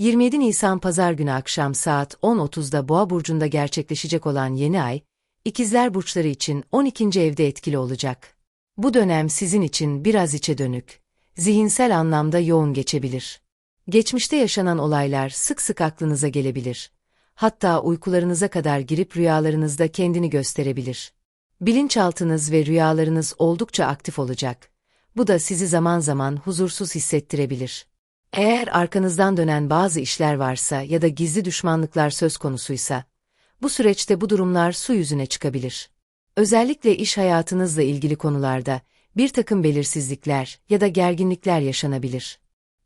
27 Nisan Pazar günü akşam saat 10.30'da Boğa burcunda gerçekleşecek olan yeni ay, İkizler burçları için 12. evde etkili olacak. Bu dönem sizin için biraz içe dönük, zihinsel anlamda yoğun geçebilir. Geçmişte yaşanan olaylar sık sık aklınıza gelebilir. Hatta uykularınıza kadar girip rüyalarınızda kendini gösterebilir. Bilinçaltınız ve rüyalarınız oldukça aktif olacak. Bu da sizi zaman zaman huzursuz hissettirebilir. Eğer arkanızdan dönen bazı işler varsa ya da gizli düşmanlıklar söz konusuysa, bu süreçte bu durumlar su yüzüne çıkabilir. Özellikle iş hayatınızla ilgili konularda bir takım belirsizlikler ya da gerginlikler yaşanabilir.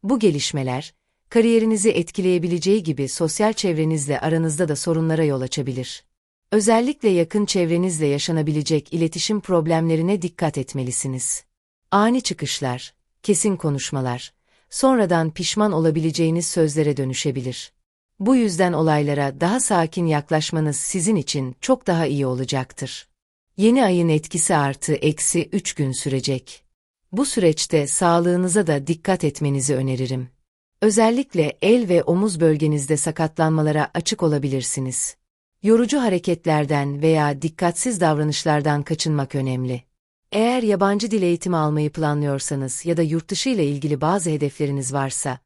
Bu gelişmeler, kariyerinizi etkileyebileceği gibi sosyal çevrenizle aranızda da sorunlara yol açabilir. Özellikle yakın çevrenizle yaşanabilecek iletişim problemlerine dikkat etmelisiniz. Ani çıkışlar, kesin konuşmalar, sonradan pişman olabileceğiniz sözlere dönüşebilir. Bu yüzden olaylara daha sakin yaklaşmanız sizin için çok daha iyi olacaktır. Yeni ayın etkisi artı eksi 3 gün sürecek. Bu süreçte sağlığınıza da dikkat etmenizi öneririm. Özellikle el ve omuz bölgenizde sakatlanmalara açık olabilirsiniz. Yorucu hareketlerden veya dikkatsiz davranışlardan kaçınmak önemli. Eğer yabancı dil eğitimi almayı planlıyorsanız ya da yurtdışı ile ilgili bazı hedefleriniz varsa,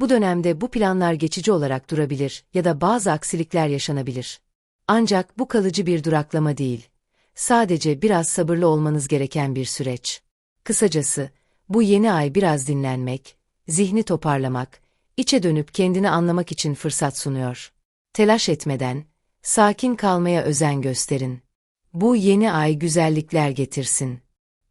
bu dönemde bu planlar geçici olarak durabilir ya da bazı aksilikler yaşanabilir. Ancak bu kalıcı bir duraklama değil. Sadece biraz sabırlı olmanız gereken bir süreç. Kısacası, bu yeni ay biraz dinlenmek, zihni toparlamak, içe dönüp kendini anlamak için fırsat sunuyor. Telaş etmeden, sakin kalmaya özen gösterin. Bu yeni ay güzellikler getirsin.